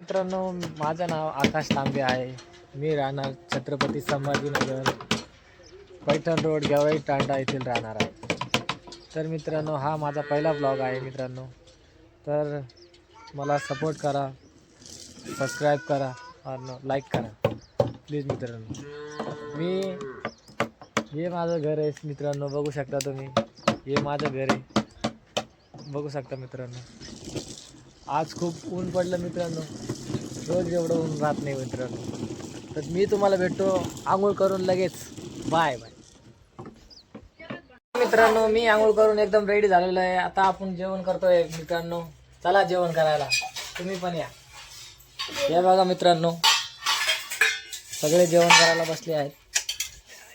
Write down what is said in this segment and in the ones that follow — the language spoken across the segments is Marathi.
मित्रांनो माझं नाव आकाश तांबे आहे. मी राहणार छत्रपती संभाजीनगर पैठण रोड गेवाई तांडा येथील राहणार आहे. तर मित्रांनो हा माझा पहिला ब्लॉग आहे मित्रांनो. तर मला सपोर्ट करा सबस्क्राईब करा आणि लाईक करा. प्लीज मित्रांनो. मी हे माझं घर आहे मित्रांनो बघू शकता तुम्ही. हे माझं घर आहे. बघू शकता मित्रांनो. आज खूप ऊन पडलं मित्रांनो. रोज एवढं ऊन राहत नाही मित्रांनो. तर मी तुम्हाला भेटतो आंघोळ करून लगेच. Bye bye. मित्रांनो मी आंघोळ करून एकदम रेडी झालेलो आहे. आता आपण जेवण करतोय मित्रांनो. चला जेवण करायला. तुम्ही पण या. हे बघा मित्रांनो. सगळे जेवण करायला बसले आहेत.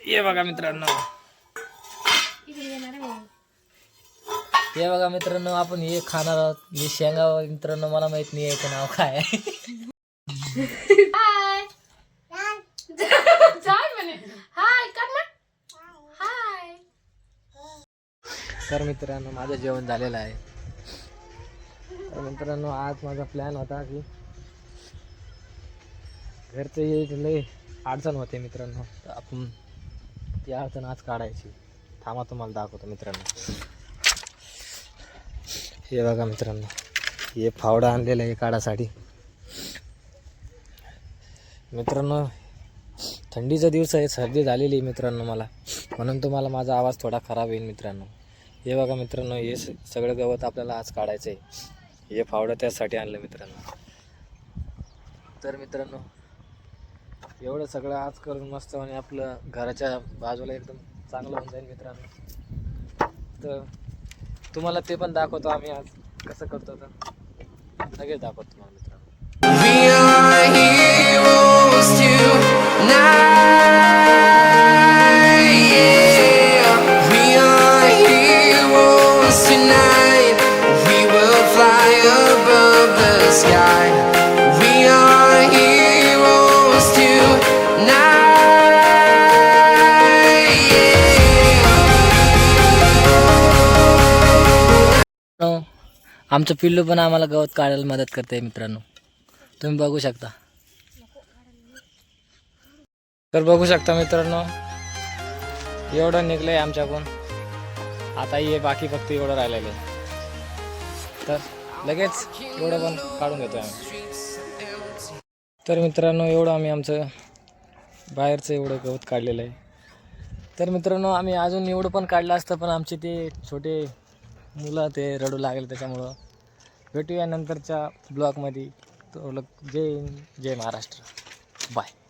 ये बघा मित्रांनो. हे बघा मित्रांनो आपण हे खाणार आहोत. मी शेंगा मित्रांनो मला माहीत नाही याचं नाव काय आहे. हाय हाय हाय तर मित्रांनो माझं जेवण झालेलं आहे. तर मित्रांनो आज माझा प्लॅन होता की घरचं हे लय अडचण होते मित्रांनो तर आपण ती अडचण आज काढायची. थांबा तुम्हाला दाखवतो मित्रांनो. हे बघा मित्रांनो हे फावडा आणलेला आहे काढासाठी. मित्रांनो थंडीचा दिवस आहे सर्दी झालेली आहे मित्रांनो मला. म्हणून तुम्हाला माझा आवाज थोडा खराब येईल मित्रांनो. हे बघा मित्रांनो हे सगळं गवत आपल्याला आज काढायचं आहे हे फावडं त्यासाठी आणलं मित्रांनो. तर मित्रांनो एवढं सगळं आज करून मस्त आणि आपलं घराच्या बाजूला एकदम चांगलं होऊन जाईल मित्रांनो. तर तुम्हाला ते पण दाखवतो आम्ही आज. कसं करतो तर लगेच दाखवतो तुम्हाला आमचं पिल्लू पण आम्हाला गवत काढायला मदत करते मित्रांनो. तुम्ही बघू शकता. तर बघू शकता मित्रांनो एवढं निघलंय आमच्याकडून. आता हे बाकी फक्त एवढं राहिलेलं आहे. तर लगेच एवढं पण काढून घेतो आम्ही. तर मित्रांनो एवढं आम्ही आमचं बाहेरचं एवढं गवत काढलेलं आहे. तर मित्रांनो आम्ही अजून एवढं पण काढलं असतं पण आमचे ते छोटे मुलं ते रडू लागले त्याच्यामुळं. भेटूया नंतरच्या ब्लॉगमध्ये. तो जय हिंद जय महाराष्ट्र. बाय.